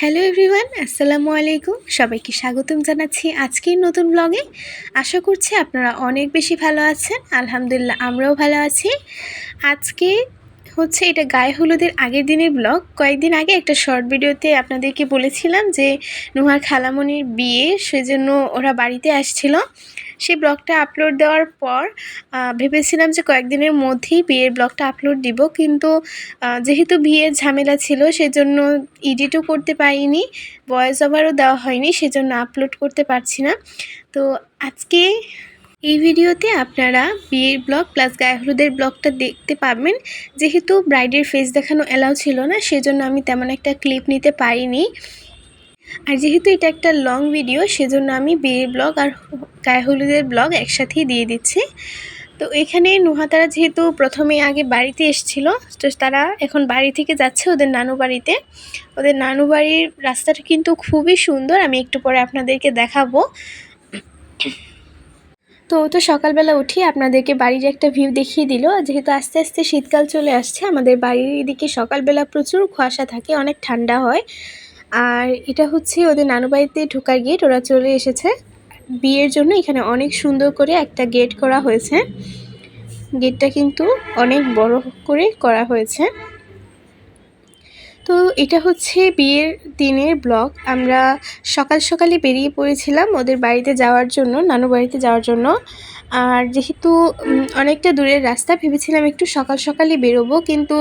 Hello everyone আসসালামু আলাইকুম। সবাইকে স্বাগতম জানাচ্ছি আজকের নতুন ব্লগে আশা করছি আপনারা অনেক বেশি ভালো আছেন। আলহামদুলিল্লাহ, আমরাও ভালো আছি। আজকে হচ্ছে এটা গায়ে হলুদের আগের দিনের ব্লগ কয়েকদিন আগে একটা শর্ট ভিডিওতে আপনাদেরকে বলেছিলাম যে নুহার খালামণির বিয়ে, সেজন্য ওরা বাড়িতে আসছিল। সেই ব্লগটা আপলোড দেওয়ার পর ভেবেছিলাম যে কয়েকদিনের মধ্যেই বিয়ের ব্লগটা আপলোড দিব, কিন্তু যেহেতু বিয়ের ঝামেলা ছিল, সেজন্য এডিটও করতে পারিনি ভয়েস ওভারও দেওয়া হয়নি, সেজন্য আপলোড করতে পারছি না। তো আজকে এই ভিডিওতে আপনারা বিয়ের ব্লগ প্লাস গায়ে হলুদের ব্লগটা দেখতে পাবেন। যেহেতু ব্রাইডের ফেস দেখানো অ্যালাউ ছিল না, সেজন্য আমি তেমন একটা ক্লিপ নিতে পারিনি। আর যেহেতু এটা একটা লং ভিডিও সেজন্য আমি বিয়ের ব্লগ আর গায়ে হলুদের ব্লগ একসাথেই দিয়ে দিচ্ছি। তো এখানে নুহাতারা যেহেতু প্রথমে আগে বাড়িতে এসেছিল, তো তারা এখন বাড়ি থেকে যাচ্ছে ওদের নানু বাড়িতে। ওদের নানু বাড়ির রাস্তাটা কিন্তু খুবই সুন্দর, আমি একটু পরে আপনাদেরকে দেখাবো। তো তো সকালবেলা উঠি আপনাদেরকে বাড়ির একটা ভিউ দেখিয়ে দিল যেহেতু আস্তে আস্তে শীতকাল চলে আসছে, আমাদের বাড়ির এদিকে সকালবেলা প্রচুর কুয়াশা থাকে, অনেক ঠান্ডা হয়। আর এটা হচ্ছে ওদের নানু বাড়িতে ঢোকার গেট ওরা চলে এসেছে। বিয়ের জন্য এখানে অনেক সুন্দর করে একটা গেট করা হয়েছে। গেটটা কিন্তু অনেক বড় করে করা হয়েছে। তো এটা হচ্ছে বিয়ের দিনের ব্লগ। আমরা সকাল সকালে বেরিয়ে পড়েছিলাম ওদের বাড়িতে যাওয়ার জন্য, নানু বাড়িতে যাওয়ার জন্য। আর যেহেতু অনেকটা দূরের রাস্তা, ভেবেছিলাম একটু সকাল সকালে বেরোবো, কিন্তু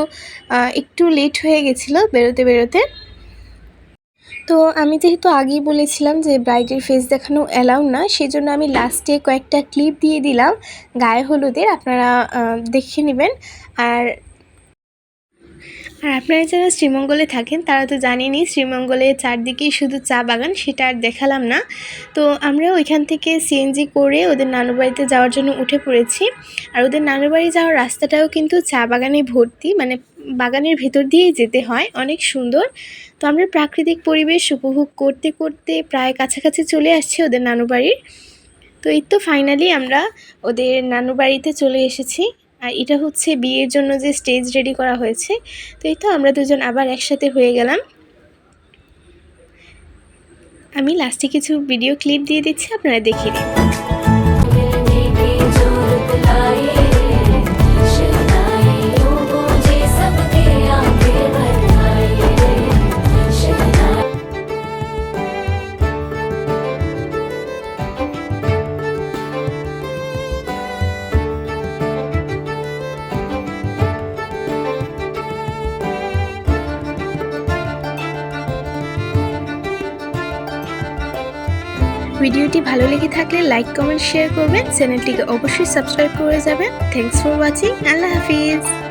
একটু লেট হয়ে গেছিল বেরোতে বেরোতে। তো আমি যেহেতু আগেই বলেছিলাম যে ব্রাইডের ফেস দেখানো অ্যালাউ না, সেজন্য আমি লাস্টে কয়েকটা ক্লিপ দিয়ে দিলাম, গায়ে হলুদের, আপনারা দেখে নেবেন। আর আর আপনারা যারা শ্রীমঙ্গলে থাকেন, তারা তো জানেনই শ্রীমঙ্গলে চারদিকেই শুধু চা বাগান, সেটা আর দেখালাম না। তো আমরা ওইখান থেকে সিএনজি করে ওদের নানু বাড়িতে যাওয়ার জন্য উঠে পড়েছি। আর ওদের নানু বাড়ি যাওয়ার রাস্তাটাও কিন্তু চা বাগানে ভর্তি মানে বাগানের ভেতর দিয়েই যেতে হয়, অনেক সুন্দর। তো আমরা প্রাকৃতিক পরিবেশ উপভোগ করতে করতে প্রায় কাছাকাছি চলে আসছি ওদের নানু বাড়ির। তো এই তো ফাইনালি আমরা ওদের নানু বাড়িতে চলে এসেছি। আর এটা হচ্ছে বিয়ের জন্য যে স্টেজ রেডি করা হয়েছে। তো এই তো আমরা দুজন আবার একসাথে হয়ে গেলাম। আমি লাস্টে কিছু ভিডিও ক্লিপ দিয়ে দিচ্ছি, আপনারা দেখিয়ে নিন। ভিডিওটি ভালো লেগে থাকলে লাইক, কমেন্ট শেয়ার করবেন। চ্যানেলটিকে অবশ্যই সাবস্ক্রাইব করে যাবেন। থ্যাংকস ফর ওয়াচিং আল্লাহ হাফিজ।